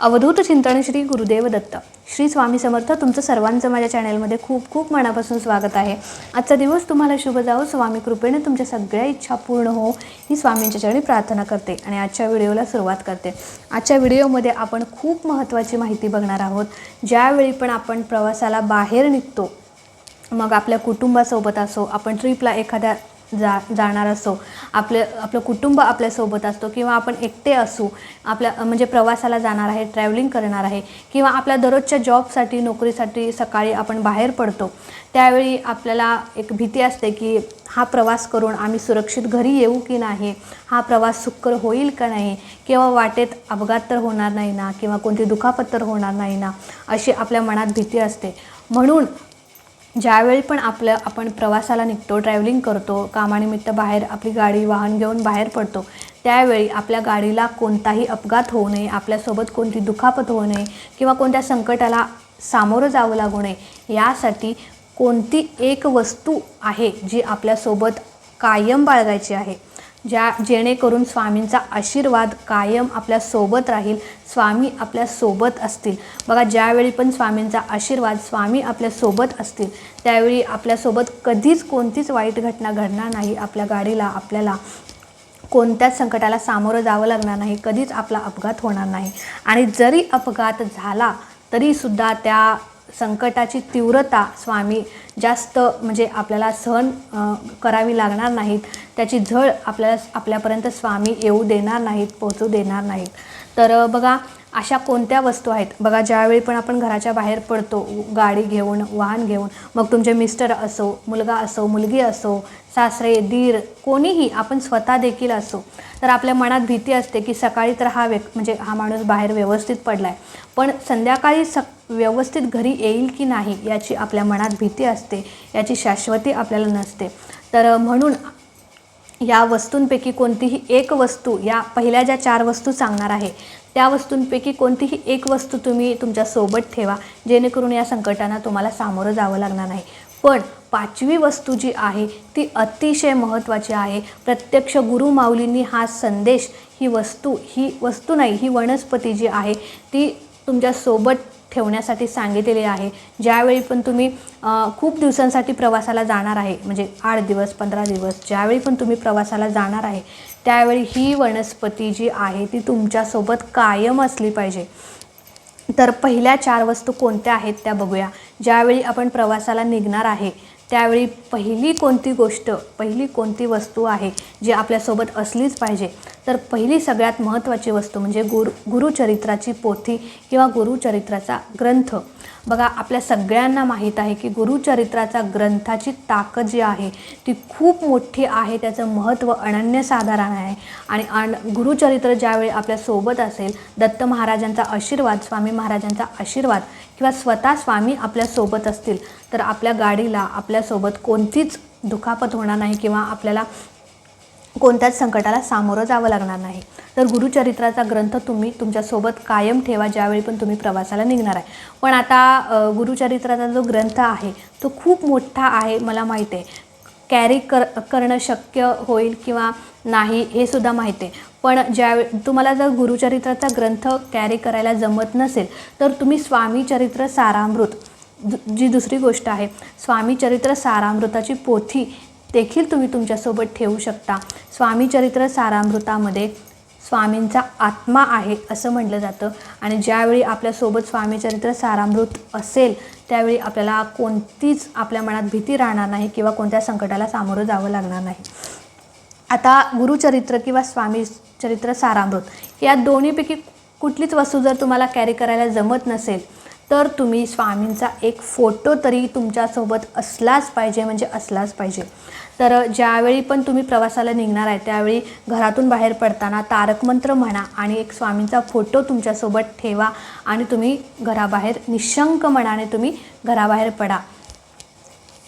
अवधूत चिंतन श्री गुरुदेव दत्त. श्री स्वामी समर्थ तुमचं सर्वांचं माझ्या चॅनलमध्ये खूप खूप मनापासून स्वागत आहे. आजचा दिवस तुम्हाला शुभ जावो. स्वामी कृपेने तुमच्या सगळ्या इच्छा पूर्ण हो. ही स्वामींच्या चरणी प्रार्थना करते आणि आजच्या व्हिडिओला सुरुवात करते. आजच्या व्हिडिओमध्ये आपण खूप महत्त्वाची माहिती बघणार आहोत. ज्यावेळी पण आपण प्रवासाला बाहेर निघतो मग आपल्या कुटुंबासोबत असो आपण ट्रिपला एखाद्या जा जाणार असो आपलं आपलं कुटुंब आपल्यासोबत असतो किंवा आपण एकटे असू आपल्या म्हणजे प्रवासाला जाणार आहे ट्रॅव्हलिंग करणार आहे किंवा आपल्या दररोजच्या जॉबसाठी नोकरीसाठी सकाळी आपण बाहेर पडतो त्यावेळी आपल्याला एक भीती असते की हा प्रवास करून आम्ही सुरक्षित घरी येऊ की नाही हा प्रवास सुकर होईल का नाही किंवा वाटेत अपघात तर होणार नाही ना किंवा कोणती दुखापत तर होणार नाही ना अशी आपल्या मनात भीती असते. म्हणून ज्यावेळी पण आपलं आपण प्रवासाला निघतो ट्रॅव्हलिंग करतो कामानिमित्त बाहेर आपली गाडी वाहन घेऊन बाहेर पडतो त्यावेळी आपल्या गाडीला कोणताही अपघात होऊ नये आपल्यासोबत कोणती दुखापत होऊ नये किंवा कोणत्या संकटाला सामोरं जावं लागू नये यासाठी कोणती एक वस्तू आहे जी आपल्यासोबत कायम बाळगायची आहे? ज्या जेणेकरून स्वामींचा आशीर्वाद कायम आपल्यासोबत राहील स्वामी आपल्यासोबत असतील. बघा ज्यावेळी पण स्वामींचा आशीर्वाद स्वामी आपल्यासोबत असतील त्यावेळी आपल्यासोबत कधीच कोणतीच वाईट घटना घडणार नाही आपल्या गाडीला आपल्याला. कोणत्याच संकटाला सामोरं जावं लागणार नाही कधीच आपला अपघात होणार नाही. आणि जरी अपघात झाला तरीसुद्धा त्या संकटाची तीव्रता स्वामी जास्त म्हणजे आपल्याला सहन करावी लागणार नाहीत. त्याची झळ आपल्याला आपल्यापर्यंत स्वामी येऊ देणार नाहीत पोहोचू देणार नाहीत. तर बघा अशा कोणत्या वस्तू आहेत? बघा ज्यावेळी पण आपण घराच्या बाहेर पडतो गाडी घेऊन वाहन घेऊन मग तुमचे मिस्टर असो मुलगा असो मुलगी असो सासरे दीर कोणीही आपण स्वतः देखील असो तर आपल्या मनात भीती असते की सकाळी तर हा व्यक् म्हणजे हा माणूस बाहेर व्यवस्थित पडला आहे पण संध्याकाळी सक व्यवस्थित घरी येईल की नाही याची आपल्या मनात भीती असते याची शाश्वती आपल्याला नसते. तर म्हणून या वस्तूंपैकी कोणतीही एक वस्तू या पहिल्या ज्या चार वस्तू सांगणार आहे त्या वस्तूंपैकी कोणतीही एक वस्तू तुम्ही तुमच्यासोबत ठेवा जेणेकरून या संकटांना तुम्हाला सामोरं जावं लागणार नाही. पण पाचवी वस्तू जी आहे ती अतिशय महत्त्वाची आहे. प्रत्यक्ष गुरु माऊलींनी हा संदेश ही वस्तू ही वस्तू नाही ही वनस्पती जी आहे ती तुमच्यासोबत ठेवण्यासाठी सांगितलेले आहे. ज्यावेळी पण तुम्ही खूप दिवसांसाठी प्रवासाला जाणार आहे म्हणजे आठ दिवस पंधरा दिवस ज्यावेळी पण तुम्ही प्रवासाला जाणार आहे त्यावेळी ही वनस्पती जी आहे ती तुमच्यासोबत कायम असली पाहिजे. तर पहिल्या चार वस्तू कोणत्या आहेत त्या बघूया. ज्यावेळी आपण प्रवासाला निघणार आहे त्यावेळी पहिली कोणती गोष्ट पहिली कोणती वस्तू आहे जी आपल्यासोबत असलीच पाहिजे. तर पहिली सगळ्यात महत्त्वाची वस्तू म्हणजे गुरु गुरुचरित्राची पोथी किंवा गुरुचरित्राचा ग्रंथ. बघा आपल्या सगळ्यांना माहीत आहे की गुरुचरित्राचा ग्रंथाची ताकद जी आहे ती खूप मोठी आहे त्याचं महत्त्व अनन्यसाधारण आहे. आणि अन गुरुचरित्र ज्यावेळी आपल्यासोबत असेल दत्त महाराजांचा आशीर्वाद स्वामी महाराजांचा आशीर्वाद किंवा स्वतः स्वामी आपल्यासोबत असतील तर आपल्या गाडीला आपल्यासोबत कोणतीच दुखापत होणार नाही किंवा आपल्याला कोणत्याच संकटाला सामोरं जावं लागणार नाही. तर गुरुचरित्राचा ग्रंथ तुम्ही तुमच्यासोबत कायम ठेवा ज्यावेळी पण तुम्ही प्रवासाला निघणार आहे. पण आता गुरुचरित्राचा जो ग्रंथ आहे तो खूप मोठा आहे मला माहीत आहे. कॅरी कर करणं शक्य होईल किंवा नाही हे सुद्धा माहीत आहे. पण ज्यावेळी तुम्हाला जर गुरुचरित्राचा ग्रंथ कॅरी करायला जमत नसेल तर तुम्ही स्वामी चरित्र सारामृत जी दुसरी गोष्ट आहे स्वामी चरित्र सारामृताची पोथी देखील तुम्ही तुमच्यासोबत ठेवू शकता. स्वामीचरित्र सारामृतामध्ये स्वामींचा आत्मा आहे असं म्हटलं जातं. आणि ज्यावेळी आपल्यासोबत स्वामीचरित्र सारामृत असेल त्यावेळी आपल्याला कोणतीच आपल्या मनात भीती राहणार नाही किंवा कोणत्या संकटाला सामोरं जावं लागणार नाही. आता गुरुचरित्र किंवा स्वामी चरित्र सारामृत या दोन्हीपैकी कुठलीच वस्तू जर तुम्हाला कॅरी करायला जमत नसेल तर तुम्ही स्वामींचा एक फोटो तरी तुमच्यासोबत असलाच पाहिजे म्हणजे असलाच पाहिजे. तर ज्यावेळी पण तुम्ही प्रवासाला निघणार आहे त्यावेळी घरातून बाहेर पडताना तारकमंत्र म्हणा आणि एक स्वामींचा फोटो तुमच्यासोबत ठेवा आणि तुम्ही घराबाहेर निशंक मनाने तुम्ही घराबाहेर पडा.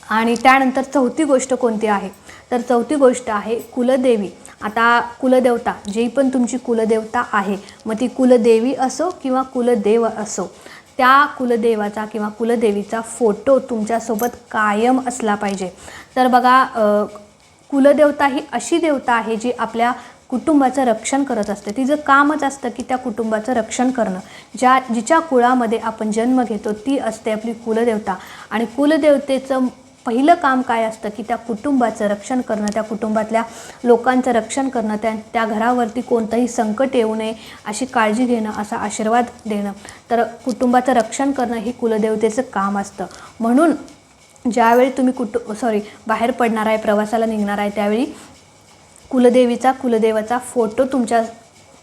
आणि त्यानंतर चौथी गोष्ट कोणती आहे? तर चौथी गोष्ट आहे कुलदेवी. आता कुलदेवता जी पण तुमची कुलदेवता आहे मग ती कुलदेवी असो किंवा कुलदेव असो त्या कुलदेवाचा किंवा कुलदेवीचा फोटो तुमच्यासोबत कायम असला पाहिजे. तर बघा कुलदेवता ही अशी देवता आहे जी आपल्या कुटुंबाचं रक्षण करत असते. तिचं कामच असतं की त्या कुटुंबाचं रक्षण करणं. ज्या जिच्या कुळामध्ये आपण जन्म घेतो ती असते आपली कुलदेवता. आणि कुलदेवतेचं पहिलं काम काय असतं की त्या कुटुंबाचं रक्षण करणं त्या कुटुंबातल्या लोकांचं रक्षण करणं त्या त्या घरावरती कोणतंही संकट येऊ नये अशी काळजी घेणं असा आशीर्वाद देणं. तर कुटुंबाचं रक्षण करणं हे कुलदेवतेचं काम असतं. म्हणून ज्यावेळी तुम्ही कुटु सॉरी बाहेर पडणार आहे प्रवासाला निघणार आहे त्यावेळी कुलदेवीचा कुलदेवाचा फोटो तुमच्या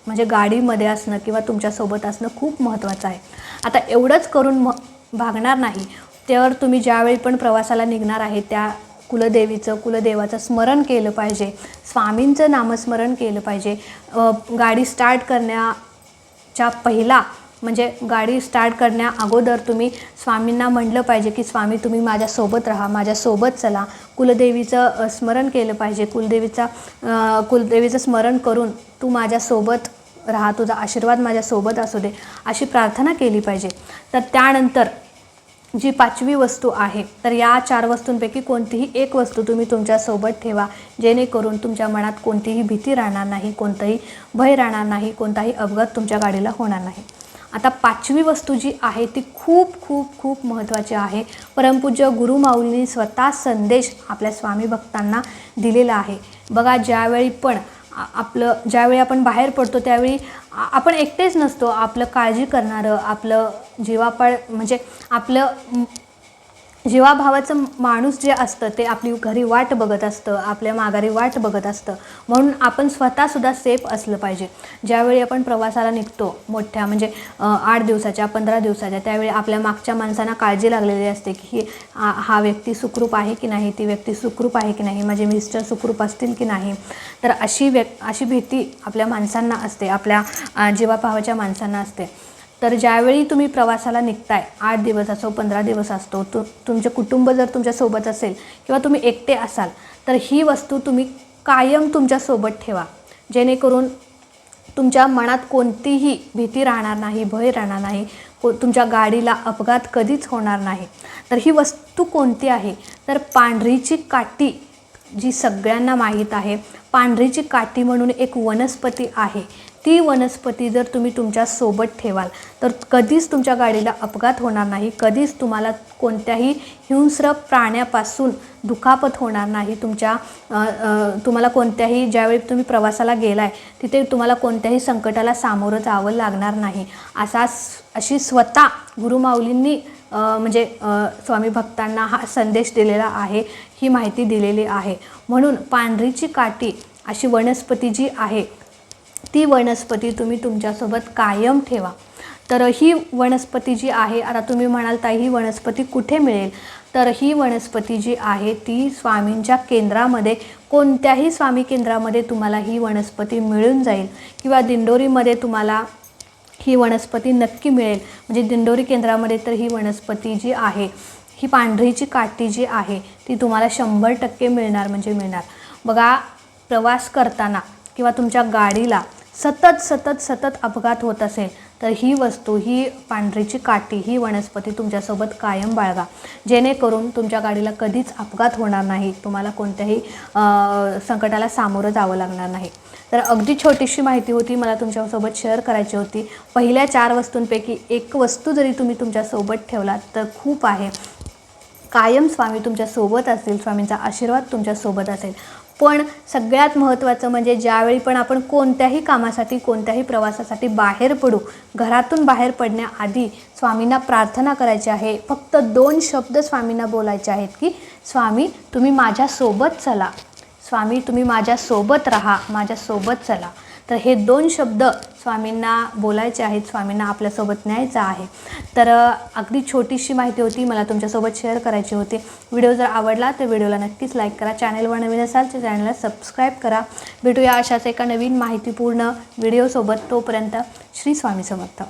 म्हणजे गाडीमध्ये असणं किंवा तुमच्यासोबत असणं खूप महत्त्वाचं आहे. आता एवढंच करून म भागणार नाही. त्यावर तुम्ही ज्यावेळी पण प्रवासाला निघणार आहे त्या कुलदेवीचं कुलदेवाचं स्मरण केलं पाहिजे. स्वामींचं नामस्मरण केलं पाहिजे. गाडी स्टार्ट करण्याच्या पहिला म्हणजे गाडी स्टार्ट करण्या अगोदर तुम्ही स्वामींना म्हटलं पाहिजे की स्वामी तुम्ही माझ्यासोबत राहा माझ्यासोबत चला. कुलदेवीचं स्मरण केलं पाहिजे. कुलदेवीचा कुलदेवीचं स्मरण करून तू माझ्यासोबत राहा तुझा आशीर्वाद माझ्यासोबत असू दे अशी प्रार्थना केली पाहिजे. तर त्यानंतर जी पाचवी वस्तू आहे तर या चार वस्तूंपैकी कोणतीही एक वस्तू तुम्ही तुमच्यासोबत ठेवा जेणेकरून तुमच्या मनात कोणतीही भीती राहणार नाही कोणतंही भय राहणार नाही कोणताही अपघात तुमच्या गाडीला होणार नाही. आता पाचवी वस्तू जी आहे ती खूप खूप खूप महत्त्वाची आहे. परमपूज्य गुरुमाऊलींनी स्वतः संदेश आपल्या स्वामी भक्तांना दिलेला आहे. बघा ज्यावेळी पण आपलं ज्यावेळी आपण बाहेर पडतो त्यावेळी आपण एकटेच नसतो. आपलं काळजी करणारं आपलं जीवापाळ म्हणजे आपलं जीवाभावाचं माणूस जे असतं ते आपली घरी वाट बघत असतं आपल्या माघारी वाट बघत असतं म्हणून आपण स्वतःसुद्धा सेफ असलं पाहिजे. ज्यावेळी आपण प्रवासाला निघतो मोठ्या म्हणजे आठ दिवसाच्या पंधरा दिवसाच्या त्यावेळी आपल्या मागच्या माणसांना काळजी लागलेली असते की ही हा व्यक्ती सुखरूप आहे की नाही ती व्यक्ती सुखरूप आहे की नाही माझे मिस्टर सुखरूप असतील की नाही? तर अशी व्यक् अशी भीती आपल्या माणसांना असते आपल्या जीवाभावाच्या माणसांना असते. तर ज्यावेळी तुम्ही प्रवासाला निघताय आठ दिवस असो पंधरा दिवस असतो तु तुमचे कुटुंब जर तुमच्यासोबत असेल किंवा तुम्ही एकटे असाल तर ही वस्तू तुम्ही कायम तुमच्यासोबत ठेवा. जेणेकरून तुमच्या मनात कोणतीही भीती राहणार नाही भय राहणार नाही को तुमच्या गाडीला अपघात कधीच होणार नाही. तर ही वस्तू कोणती आहे? तर पांढरीची काठी जी सगळ्यांना माहीत आहे पांढरीची काठी म्हणून एक वनस्पती आहे. ती वनस्पती जर तुम्ही तुमच्यासोबत ठेवाल तर कधीच तुमच्या गाडीला अपघात होणार नाही कधीच तुम्हाला कोणत्याही हिंस्र प्राण्यापासून दुखापत होणार नाही. तुमच्या तुम्हाला कोणत्याही ज्यावेळी तुम्ही प्रवासाला गेलाय तिथे तुम्हाला कोणत्याही संकटाला सामोरं जावं लागणार नाही. असा अशी स्वतः गुरुमाऊलींनी म्हणजे स्वामी भक्तांना हा संदेश दिलेला आहे ही माहिती दिलेली आहे. म्हणून पांढरीची काठी अशी वनस्पती जी आहे ती वनस्पती तुम्ही तुमच्यासोबत कायम ठेवा. तर ही वनस्पती जी आहे आता तुम्ही म्हणाल ताई ही वनस्पती कुठे मिळेल? तर ही वनस्पती जी आहे ती स्वामींच्या केंद्रामध्ये कोणत्याही स्वामी केंद्रामध्ये तुम्हाला ही वनस्पती मिळून जाईल. किंवा दिंडोरीमध्ये तुम्हाला ही वनस्पती नक्की मिळेल. म्हणजे दिंडोरी केंद्रामध्ये तर ही वनस्पती जी आहे ही पांढरीची काठी जी आहे ती तुम्हाला शंभर टक्के मिळणार म्हणजे मिळणार. बघा प्रवास करताना किंवा तुमच्या गाडीला सतत सतत सतत अपघात होत असेल तर ही वस्तू ही पांढरीची काठी ही वनस्पती तुमच्यासोबत कायम बाळगा. जेणेकरून तुमच्या गाडीला कधीच अपघात होणार नाही. तुम्हाला कोणत्याही संकटाला सामोरं जावं लागणार नाही. तर अगदी छोटीशी माहिती होती मला तुमच्यासोबत शेअर करायची होती. पहिल्या चार वस्तूंपैकी एक वस्तू जरी तुम्ही तुमच्यासोबत ठेवलात तर खूप आहे. कायम स्वामी तुमच्यासोबत असतील स्वामींचा आशीर्वाद तुमच्यासोबत असेल. पण सगळ्यात महत्त्वाचं म्हणजे ज्यावेळी पण आपण कोणत्याही कामासाठी कोणत्याही प्रवासासाठी बाहेर पडू घरातून बाहेर पडण्याआधी स्वामींना प्रार्थना करायची आहे. फक्त दोन शब्द स्वामींना बोलायचे आहेत की स्वामी तुम्ही माझ्यासोबत चला. स्वामी तुम्ही माझ्यासोबत राहा. माझ्यासोबत चला. तर हे दोन शब्द स्वामींना बोलायचे आहेत स्वामींना आपल्यासोबत न्यायचं आहे. तर अगदी छोटीशी माहिती होती मला तुमच्यासोबत शेअर करायची होती. व्हिडिओ जर आवडला तर व्हिडिओला नक्कीच लाईक करा. चॅनलवर नवीन असाल तर चॅनलला सबस्क्राईब करा. भेटूया अशाच एका नवीन माहितीपूर्ण व्हिडिओसोबत तोपर्यंत श्री स्वामी समर्थ.